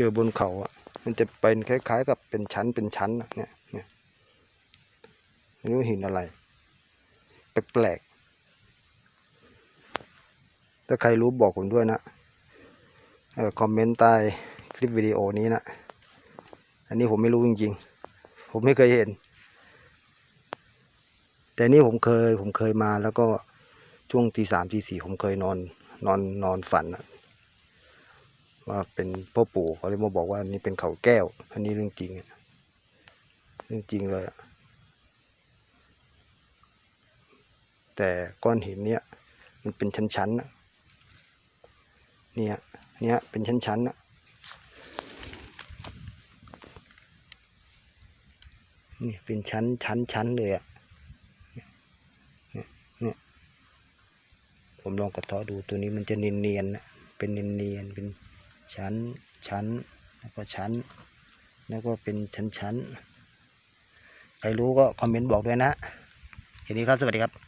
จอบนเขาอะ มันจะเป็นคล้ายๆ กับเป็นชั้นเป็นชั้นเนี่ยเนี่ยไม่รู้หินอะไรแปลกๆถ้าใครรู้บอกผมด้วยนะเออคอมเมนต์ใต้คลิปวิดีโอนี้นะอันนี้ผมไม่รู้จริงๆ ผมไม่เคยเห็น แต่นี่ผมเคยผมเคยมาแล้วก็ช่วงตีสามตีสี่ผมเคยนอนนอนนอนฝันอะ ว่าเป็นพ่อปู่เขาเลยมาบอกว่านี่เป็นเขาแก้ว อันนี้เรื่องจริงเรื่องจริงเลยแต่ก้อนหินเนี่ยมันเป็นชั้นๆนะเนี่ยเนี่ยเป็นชั้นๆนะนี่เป็นชั้นชั้นชั้นเลยอะเนี่ยเนี่ยผมลองกระเทาะดูตัวนี้มันจะเนียนๆนะเป็นเนียนๆเป็น ชั้นชั้นแล้วก็ชั้น แล้วก็เป็นชั้นชั้นใครรู้ก็คอมเมนต์บอกด้วยนะทีนี้ครับสวัสดีครับ